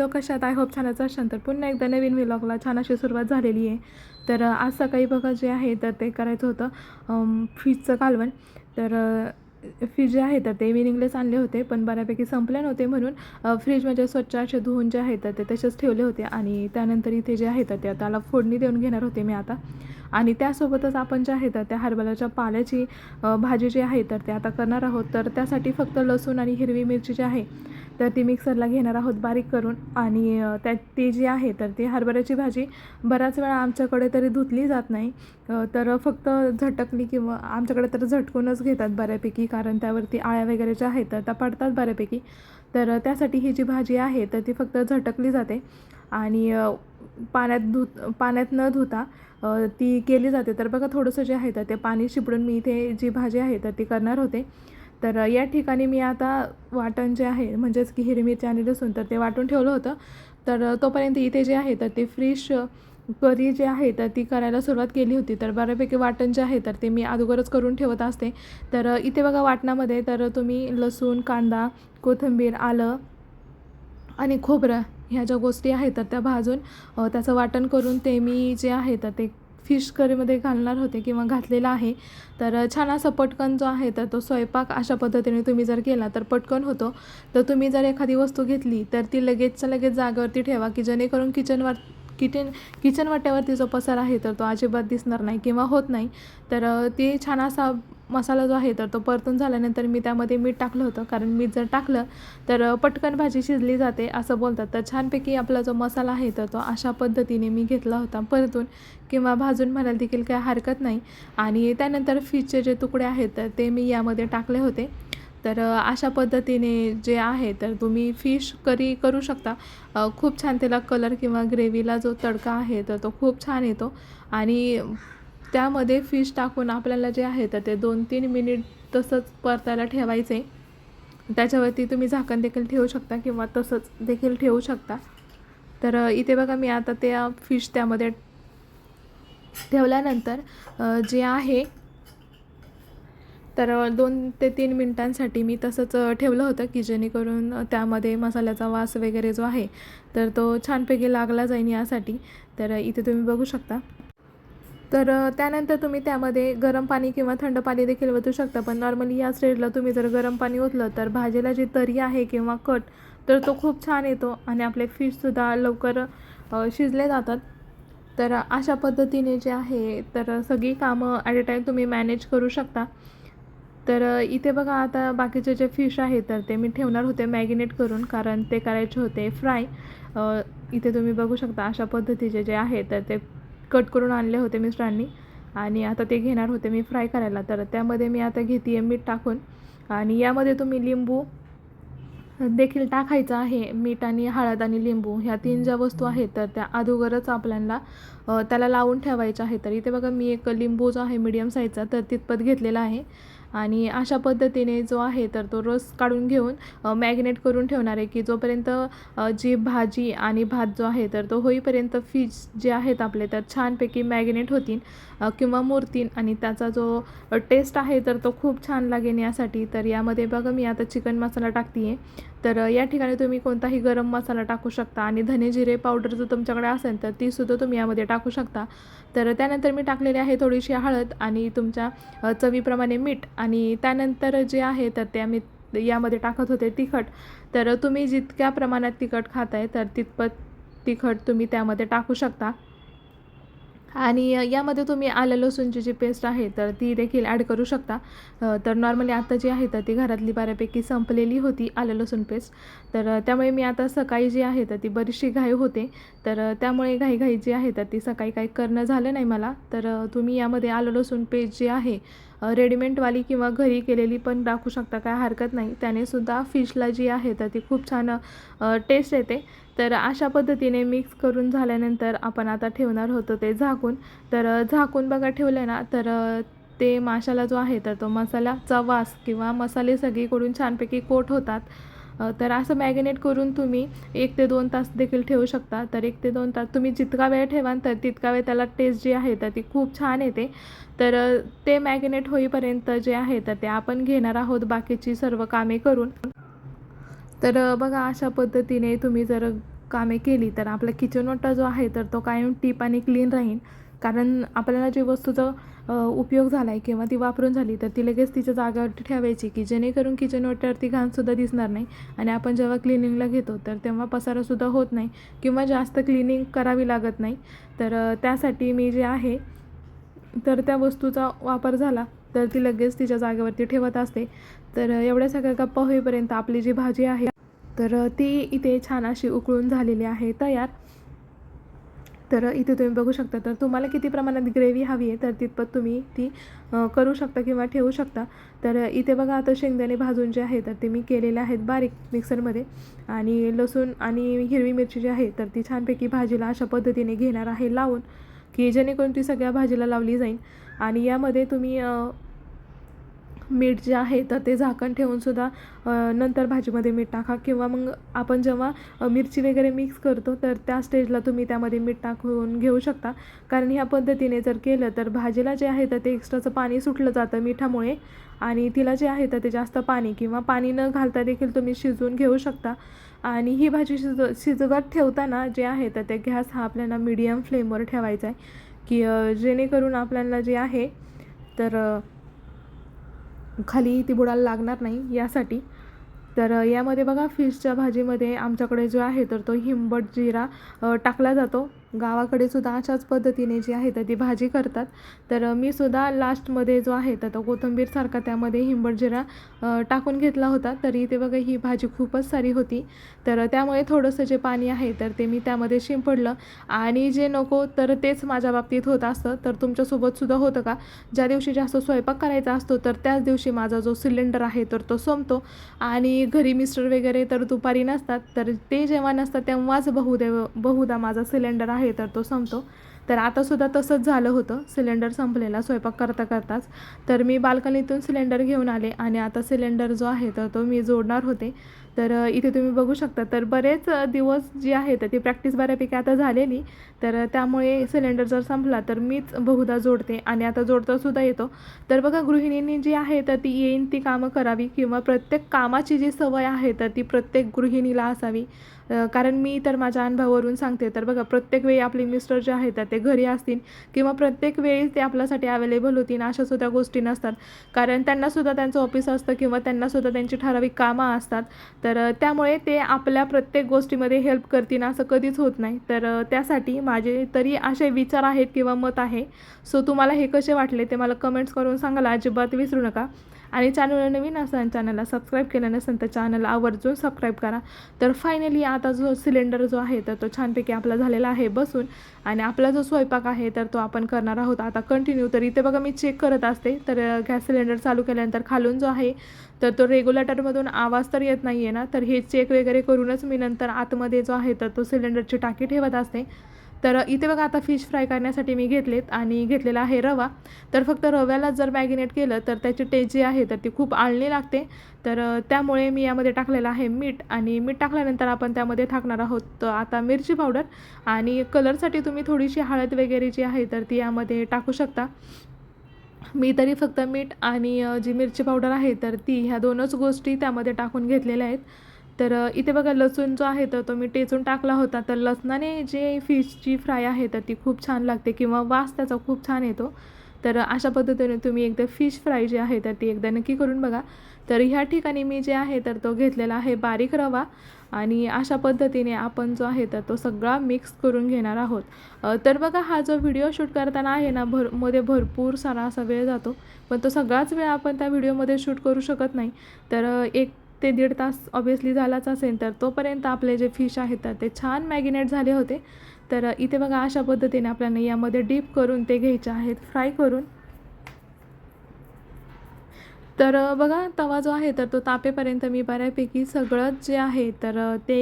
Hello कशात I hope छानच असाल तर पुन्हा एकदा नवीन व्लॉगला छान अशी सुरुवात झालेली आहे. तर आज सकाळी बघा जे आहे तर ते करायचं होतं फ्रीजचं फिशचं कालवण. तर फ्रीज जे आहे तर ते विनिंगलेच आणले होते पण बऱ्यापैकी संपले नव्हते म्हणून फ्रीजमध्ये स्वच्छ असे धुवून जे आहे तर ते तसेच ठेवले होते. आणि त्यानंतर इथे जे आहे तर ते त्याला फोडणी देऊन घेणार होते मी आता. आणि त्यासोबतच आपण जे आहे तर त्या हरभऱ्याच्या पाल्याची भाजी जी आहे तर ते आता करणार आहोत. तर त्यासाठी फक्त लसूण आणि हिरवी मिरची जी आहे तर ती मिक्सरला घेणार आहोत बारीक करून. आणि त्या त्यात ती जी आहे तर ती हरभऱ्याची भाजी बऱ्याच वेळा आमच्याकडे तरी धुतली जात नाही. तर फक्त झटकली किंवा आमच्याकडे तर झटकूनच घेतात बऱ्यापैकी कारण त्यावरती आळ्या वगैरे ज्या आहेत तर त्या पडतात बऱ्यापैकी. तर त्यासाठी ही जी भाजी आहे तर ती फक्त झटकली जाते. आणि पाण्यात धुत पाण्यात न धुता ती केली जाते. तर बघा थोडंसं जे आहे तर ते पाणी शिपडून मी इथे जी भाजी आहे तर ती करणार होते. तर या ठिकाणी मी आता वाटण जे आहे म्हणजेच की हिरवी मिरची आणि लसूण तर ते वाटून ठेवलं होतं. तर तोपर्यंत इथे जे आहे तर ते फ्रेश करी जे आहे तर ती करायला सुरुवात केली होती. तर बऱ्यापैकी वाटण जे आहे तर ते मी अगोदरच करून ठेवत असते. तर इथे बघा वाटणामध्ये तर तुम्ही लसूण कांदा कोथिंबीर आलं आणि खोबरं ह्या ज्या गोष्टी आहेत तर त्या भाजून त्याचं वाटण करून ते मी जे आहे तर ते फिश करीमध्ये घालणार होते किंवा घातलेलं आहे. तर छान असा पटकन जो आहे तर तो स्वयंपाक अशा पद्धतीने तुम्ही जर केला तर पटकन होतो. तर तुम्ही जर एखादी वस्तू घेतली तर ती लगेचच्या लगेच जागेवरती ठेवा की जेणेकरून किचनवर किचन किचन वाट्यावरती जो पसार आहे तर तो अजिबात दिसणार नाही किंवा होत नाही. तर ते छान असा मसाला जो आहे तर तो परतून झाल्यानंतर मी त्यामध्ये मीठ टाकलं होतं. कारण मीठ जर टाकलं तर पटकन भाजी शिजली जाते असं बोलतात. तर छानपैकी आपला जो मसाला आहे तर तो अशा पद्धतीने मी घेतला होता परतून. किंवा भाजून म्हणाल देखील काही हरकत नाही. आणि त्यानंतर फिशचे जे तुकडे आहेत तर ते मी यामध्ये टाकले होते. तर अशा पद्धतीने जे आहे तर तुम्ही फिश करी करू शकता. खूप छान त्याला कलर किंवा ग्रेव्हीला जो तडका आहे तर तो खूप छान येतो. आणि त्यामध्ये फिश टाकून आपल्याला जे आहे तर ते दोन तीन मिनिट तसंच परतायला ठेवायचे. त्याच्यावरती तुम्ही झाकण देखील ठेवू शकता किंवा तसंच देखील ठेवू शकता. तर इथे बघा मी आता त्या फिश त्यामध्ये ठेवल्यानंतर जे आहे तर दोन ते तीन मिनटांसाठी मी तसंच ठेवलं होतं की जेणेकरून त्यामध्ये मसाल्याचा वास वगैरे जो आहे तर तो छानपैकी लागला जाईल यासाठी. तर इथे तुम्ही बघू शकता. तर त्यानंतर तुम्ही त्यामध्ये गरम पाणी किंवा थंड पाणी देखील ओतू शकता पण नॉर्मली या स्टेजला तुम्ही जर गरम पाणी ओतलं तर भाजीला जी तरी आहे किंवा कट तर तो खूप छान येतो आणि आपले फिशसुद्धा लवकर शिजले जातात. तर अशा पद्धतीने जे आहे तर सगळी कामं ॲट अ टाईम तुम्ही मॅनेज करू शकता. तर इथे बघा आता बाकीचे जे फिश आहे तर ते मी ठेवणार होते मॅगिनेट करून कारण ते करायचे होते फ्राय इथे तुम्ही बघू शकता अशा पद्धतीचे जे आहे तर ते कट करून आणले होते मिस्टरांनी. आणि आता ते घेणार होते मी फ्राय करायला. तर त्यामध्ये मी आता घेते आहे मीठ टाकून. आणि यामध्ये तुम्ही लिंबू देखील टाकायचं आहे. मीठ आणि हळद आणि लिंबू ह्या तीन ज्या वस्तू आहेत तर त्या अगोदरच आपल्याला त्याला लावून ठेवायच्या आहे तर इथे बघा मी एक लिंबू जो आहे मीडियम साईजचा तर तितपत घेतलेला आहे. आणि अशा पद्धतीने जो आहे तर तो रस काढून घेऊन मॅग्नेट करून ठेवणार आहे की जोपर्यंत जी भाजी आणि भात जो आहे तर तो होईपर्यंत फिश जे आहेत आपले तर छानपैकी मॅग्नेट होतील किंवा मुरतील आणि त्याचा जो टेस्ट आहे तर तो खूप छान लागेल यासाठी. तर यामध्ये बघा मी आता चिकन मसाला टाकते आहे तर या ठिकाणी तुम्ही कोणताही गरम मसाला टाकू शकता आणि धने जिरे पावडर जर तुमच्याकडे असेल तर तीसुद्धा तुम्ही यामध्ये टाकू शकता. तर त्यानंतर मी टाकलेली आहे थोडीशी हळद आणि तुमच्या चवीप्रमाणे मीठ आणि त्यानंतर जे आहे तर ते आम्ही यामध्ये टाकत होते तिखट. तर तुम्ही जितक्या प्रमाणात तिखट खाताय तर तितपत तिखट तुम्ही त्यामध्ये टाकू शकता. आणि यामध्ये तुम्ही आलं लसूणची जी पेस्ट आहे तर ती देखील ॲड करू शकता. तर नॉर्मली आता जी आहे तर ती घरातली बऱ्यापैकी संपलेली होती आलं लसूण पेस्ट तर त्यामुळे मी आता सकाळी जी आहे तर ती बरीचशी घाई होते. तर त्यामुळे घाईघाई जी आहे तर ती सकाळी काही करणं झालं नाही मला. तर तुम्ही यामध्ये आलं लसूण पेस्ट जी आहे रेडीमेडवाली किंवा घरी केलेली पण टाकू शकता काय हरकत नाही. त्याने सुद्धा फिशला जी आहे तर ती खूप छान टेस्ट येते. तर अशा पद्धतीने मिक्स करून झाल्यानंतर आपण आता ठेवणार होतो ते झाकून. तर झाकून बघा ठेवलं ना तर ते माशाला जो आहे तर तो मसाल्याचा वास किंवा मसाले सगळीकडून छानपैकी कोट होतात. तर असं मॅगिनेट करून तुम्ही एक ते दोन तास देखील ठेवू शकता. तर एक ते दोन तास तुम्ही जितका वेळ ठेवाल तर तितका वेळ त्याला टेस्ट जी आहे तर ती खूप छान येते. तर ते मॅगिनेट होईपर्यंत जे आहे तर ते आपण घेणार आहोत बाकीची सर्व कामे करून. तर बघा अशा पद्धतीने तुम्ही जर कामे केली तर आपला किचन ओटा जो आहे तर तो कायम टीप आणि क्लीन राहील. कारण आपल्याला जे वस्तूचं उपयोग झाला आहे किंवा ती वापरून झाली तर ती लगेच तिच्या जागेवरती ठेवायची की जेणेकरून किचन ओट्यावरती घाणसुद्धा दिसणार नाही. आणि आपण जेव्हा क्लिनिंगला घेतो तर तेव्हा पसारासुद्धा होत नाही किंवा जास्त क्लिनिंग करावी लागत नाही. तर त्यासाठी मी जे आहे तर त्या वस्तूचा वापर झाला तर ती लगेच तिच्या जागेवरती ठेवत असते. तर एवढ्या सगळ्या गप्पा होईपर्यंत आपली जी भाजी आहे तर ती इथे छान अशी उकळून झालेली आहे तयार. तर इथे तुम्ही बघू शकता तर तुम्हाला किती प्रमाणात ग्रेव्ही हवी आहे तर तितपत तुम्ही ती करू शकता किंवा ठेवू शकता. तर इथे बघा आता शेंगदाणे भाजून जे आहे तर ते मी केलेले आहेत बारीक मिक्सरमध्ये. आणि लसूण आणि हिरवी मिरची जी आहे तर ती छानपैकी भाजीला अशा पद्धतीने घेणार आहे लावून की जेणेकरून ती सगळ्या भाजीला लावली जाईल आणि यामध्ये तुम्ही मीठ जे आहे तर ते झाकण ठेवूनसुद्धा नंतर भाजीमध्ये मीठ टाका. किंवा मग आपण जेव्हा मिरची वगैरे मिक्स करतो तर त्या स्टेजला तुम्ही त्यामध्ये मीठ टाकून घेऊ शकता. कारण ह्या पद्धतीने जर केलं तर भाजीला जे आहे तर ते एक्स्ट्राचं पाणी सुटलं जातं मिठामुळे. आणि तिला जे आहे तर ते जास्त पाणी किंवा पाणी न घालता देखील तुम्ही शिजवून घेऊ शकता. आणि ही भाजी शिज शिजवत ठेवताना जे आहे तर ते गॅस हा आपल्याला मीडियम फ्लेमवर ठेवायचा आहे. की जेणेकरून आपल्याला जे आहे तर खाली ती बुडायला लागणार नाही यासाठी. तर यामध्ये बघा फिशच्या भाजीमध्ये आमच्याकडे जो आहे तर तो हिंबट जिरा टाकला जातो. गावाकडे सुद्धा अशाच पद्धतीने जी आहे तर ती भाजी करतात. तर मी सुद्धा लास्टमध्ये जो आहे तर तो कोथिंबीरसारखा त्यामध्ये हिंबड जिरा टाकून घेतला होता. तरी ते बघा ही भाजी खूपच सारी होती. तर त्यामुळे थोडंसं जे पाणी आहे तर ते मी त्यामध्ये शिंपडलं. आणि जे नको तर तेच माझ्या बाबतीत होत असतं. तर तुमच्यासोबतसुद्धा होतं का? ज्या दिवशी जास्त स्वयंपाक करायचा असतो तर त्याच दिवशी माझा जो सिलेंडर आहे तर तो संपतो. आणि घरी मिस्टर वगैरे तर दुपारी नसतात. तर ते जेव्हा नसतात तेव्हाच बहुदेव बहुधा माझा सिलेंडर आहे. तर तो संपतो. तर आतासुद्धा तसंच झालं होतं. सिलेंडर संपलेला स्वयंपाक करता करताच. तर मी बाल्कनीतून सिलेंडर घेऊन आले आणि आता सिलेंडर जो आहे तर तो मी जोडणार होते. तर इथे तुम्ही बघू शकता. तर बरेच दिवस जे आहे तर ती प्रॅक्टिस बऱ्यापैकी आता झालेली. तर त्यामुळे सिलेंडर जर संपला तर मीच बहुधा जोडते आणि आता जोडतासुद्धा येतो. तर बघा गृहिणींनी जी आहे तर ती येईन ती कामं करावी किंवा प्रत्येक कामाची जी सवय आहे तर ती प्रत्येक गृहिणीला असावी. कारण मी तर माझ्या अनुभवावरून सांगते. तर बघा प्रत्येक वेळी आपले मिस्टर जे आहेत ते घरी असतील किंवा प्रत्येक वेळी ते आपल्यासाठी अवेलेबल होतील अशा सुद्धा गोष्टी नसतात. कारण त्यांनासुद्धा त्यांचं ऑफिस असतं किंवा त्यांनासुद्धा त्यांची ठराविक कामं असतात. तर त्यामुळे ते आपल्या प्रत्येक गोष्टीमध्ये हेल्प करतील असं कधीच होत नाही. तर त्यासाठी माझे तरी असे विचार आहेत किंवा मत आहे. सो तुम्हाला हे कसे वाटले ते मला कमेंट्स करून सांगायला अजिबात विसरू नका. आणि चॅनल नवीन असाल चॅनलला सबस्क्राईब केलं नसेल तर चॅनल आवर्जून सबस्क्राईब करा. तर फायनली आता जो सिलेंडर जो आहे तर तो छानपैकी आपला झालेला आहे बसून. आणि आपला जो स्वयंपाक आहे तर तो आपण करणार आहोत. आता कंटिन्यू तर इथे बघा मी चेक करत असते. तर गॅस सिलेंडर चालू केल्यानंतर खालून जो आहे तर तो रेग्युलेटरमधून आवाज तर येत नाही आहे ना. तर हे चेक वगैरे करूनच मी नंतर आतमध्ये जो आहे तर तो सिलेंडरची टाकी ठेवत असते. तर इथे बघा आता फिश फ्राय करण्यासाठी मी घेतलेत आणि घेतलेला आहे रवा. तर फक्त रव्याला जर मॅगिनेट केलं तर त्याची टेस्ट जी आहे तर ती खूप आळणी लागते. तर त्यामुळे मी यामध्ये टाकलेलं आहे मीठ आणि मीठ टाकल्यानंतर आपण त्यामध्ये टाकणार आहोत आता मिरची पावडर आणि कलरसाठी तुम्ही थोडीशी हळद वगैरे जी आहे तर ती यामध्ये टाकू शकता. मी तरी फक्त मीठ आणि जी मिरची पावडर आहे तर ती ह्या दोनच गोष्टी त्यामध्ये टाकून घेतलेल्या आहेत. तर इथे बघा लसूण जो आहे तर तो मी टेचून टाकला होता. तर लसणाने जे फिशची फ्राय आहे तर ती खूप छान लागते किंवा वास त्याचा खूप छान येतो. तर अशा पद्धतीने तुम्ही एकदा फिश फ्राय जी आहे तर ती एकदा नक्की करून बघा. तर ह्या ठिकाणी मी जे आहे तर तो घेतलेला आहे बारीक रवा आणि अशा पद्धतीने आपण जो आहे तर तो सगळा मिक्स करून घेणार आहोत. तर बघा हा जो व्हिडिओ शूट करताना आहे ना भरमध्ये भरपूर सारा असा वेळ जातो. पण तो सगळाच वेळ आपण त्या व्हिडिओमध्ये शूट करू शकत नाही. तर एक ते दीड तास ऑब्वियसली झालाच असेल तर तोपर्यंत आपले जे फिश आहेत तर ते छान मॅगिनेट झाले होते. तर इथे बघा अशा पद्धतीने आपल्याला यामध्ये डीप करून ते घ्यायचे आहेत फ्राय करून. तर बघा तवा जो आहे तर तो तापेपर्यंत मी बऱ्यापैकी सगळंच जे आहे तर ते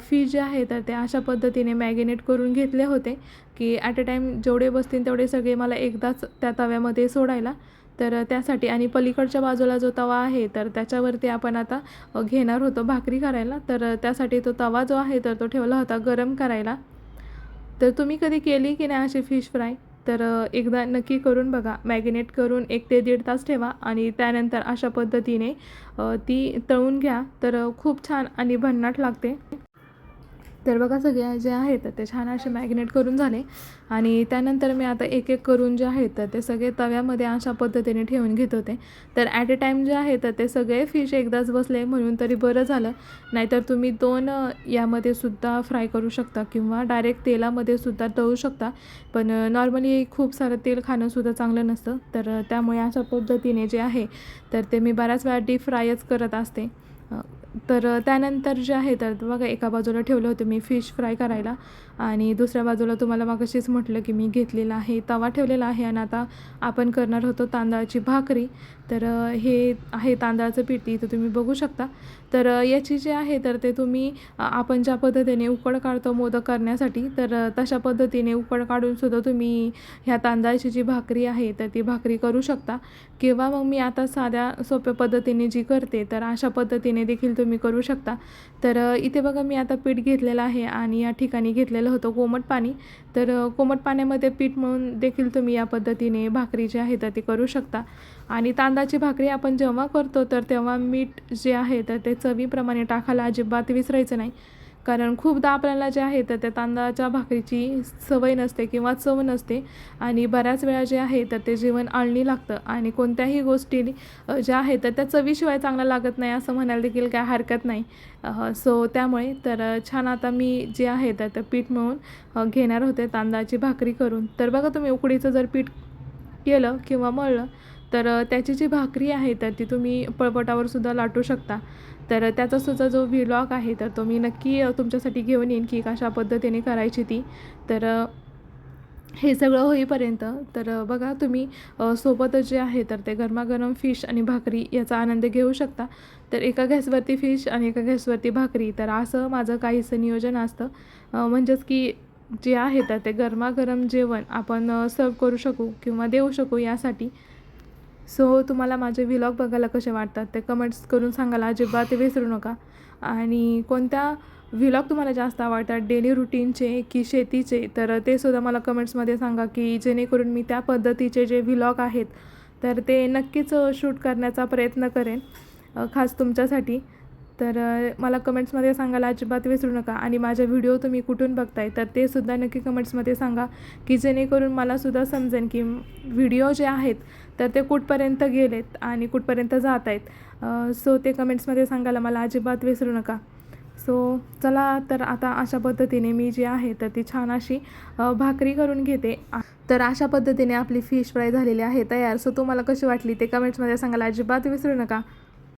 फिश जे आहे तर ते अशा पद्धतीने मॅगिनेट करून घेतले होते की ॲट अ टाईम जेवढे बसतील तेवढे सगळे मला एकदाच त्या तव्यामध्ये सोडायला. तर त्यासाठी आणि पलीकडच्या बाजूला जो तवा आहे तर त्याच्यावरती आपण आता घेणार होतो भाकरी करायला. तर त्यासाठी तो तवा जो आहे तर तो ठेवला होता गरम करायला. तर तुम्ही कधी केली की नाही अशी फिश फ्राय? तर एकदा नक्की करून बघा. मॅगिनेट करून एक ते दीड तास ठेवा आणि त्यानंतर अशा पद्धतीने ती तळून घ्या. तर खूप छान आणि भन्नाट लागते. तर बघा सगळ्या जे आहेत ते छान असे मॅग्नेट करून झाले. आणि त्यानंतर मी आता एक एक करून जे आहेत तर ते सगळे तव्यामध्ये अशा पद्धतीने ठेवून घेत होते. तर ॲट अ टाईम जे आहे तर ते सगळे फिश एकदाच बसले म्हणून तरी बरं झालं. नाहीतर तुम्ही दोन यामध्ये सुद्धा फ्राय करू शकता किंवा डायरेक्ट तेलामध्ये सुद्धा तळू शकता. पण नॉर्मली खूप सारं तेल खाणंसुद्धा चांगलं नसतं. तर त्यामुळे अशा पद्धतीने जे आहे तर ते मी बऱ्याच वेळा डीप फ्रायच करत असते. तर त्यानंतर जे आहे तर बघा एका बाजूला ठेवलं होतं मी फिश फ्राय करायला आणि दुसऱ्या बाजूला तुम्हाला मागाशीच म्हटलं की मी घेतलेला आहे तवा ठेवलेला आहे आणि आता आपण करणार होतो तांदळाची भाकरी. तर हे आहे तांदळाचं पीठ इथं तुम्ही बघू शकता. तर याची जे आहे तर ते तुम्ही आपण ज्या पद्धतीने उकड काढतो मोदक करण्यासाठी तर तशा पद्धतीने उकड काढून सुद्धा तुम्ही ह्या तांदळाची जी भाकरी आहे तर ती भाकरी करू शकता. किंवा मग मी आता साध्या सोप्या पद्धतीने जी करते तर अशा पद्धतीने देखील तुम्ही तुम्ही करू शकता. तर इथे बघा मी आता पीठ घेतलेलं आहे आणि या ठिकाणी घेतलेलं होतं कोमट पाणी. तर कोमट पाण्यामध्ये पीठ म्हणून देखील तुम्ही या पद्धतीने भाकरी जी आहे तर ती करू शकता. आणि तांदळाची भाकरी आपण जेव्हा करतो तर तेव्हा मीठ जे आहे तर ते चवीप्रमाणे टाकायला अजिबात विसरायचं नाही. कारण खूपदा आपल्याला जे आहे तर त्या तांदळाच्या भाकरीची सवय नसते किंवा चव नसते आणि बऱ्याच वेळा जे आहे तर ते जेवण आळणी लागतं आणि कोणत्याही गोष्टी ज्या आहेत तर त्या चवीशिवाय चांगलं लागत नाही असं म्हणायला देखील काय हरकत नाही. सो त्यामुळे तर छान आता मी जे आहे तर ते पीठ मिळून घेणार होते तांदळाची भाकरी करून. तर बघा तुम्ही उकडीचं जर पीठ केलं किंवा मळलं तर त्याची जी भाकरी आहे तर ती तुम्ही पळपटावर सुद्धा लाटू शकता. तर त्याचा सुद्धा जो व्हिलॉग आहे तर तो मी नक्की तुमच्यासाठी घेऊन येईन की कशा पद्धतीने करायची ती. तर हे सगळं होईपर्यंत तर बघा तुम्ही सोबत सोबतच जे आहे तर ते गरमागरम फिश आणि भाकरी याचा आनंद घेऊ शकता. तर एका गॅसवरती फिश आणि एका गॅसवरती भाकरी तर असं माझं काहीसं नियोजन असतं. म्हणजेच की जे आहे तर ते गरमागरम जेवण आपण सर्व करू शकू किंवा देऊ शकू यासाठी. सो तुम्हाला माझे व्हिलॉग बघायला कसे वाटतात ते कमेंट्स करून सांगायला अजिबात विसरू नका. आणि कोणत्या व्हिलॉग तुम्हाला जास्त आवडतात? डेली रुटीनचे की शेतीचे? तर ते सुद्धा मला कमेंट्समध्ये सांगा की जेणेकरून मी त्या पद्धतीचे जे व्हिलॉग आहेत तर ते नक्कीच शूट करण्याचा प्रयत्न करेन खास तुमच्यासाठी. तर मला कमेंट्समध्ये सांगायला अजिबात विसरू नका आणि माझ्या व्हिडिओ तुम्ही कुठून बघताय तर ते सुद्धा नक्की कमेंट्समध्ये सांगा की जेणेकरून मलासुद्धा समजेन की व्हिडिओ जे आहेत तर ते कुठपर्यंत गेलेत आणि कुठपर्यंत जात आहेत सो ते कमेंट्समध्ये सांगायला मला अजिबात विसरू नका. सो चला तर आता अशा पद्धतीने मी जी आहे तर ती छान अशी भाकरी करून घेते. तर अशा पद्धतीने आपली फिश फ्राय झालेली आहे तयार. सो तुम्हाला कशी वाटली ते कमेंट्समध्ये सांगायला अजिबात विसरू नका.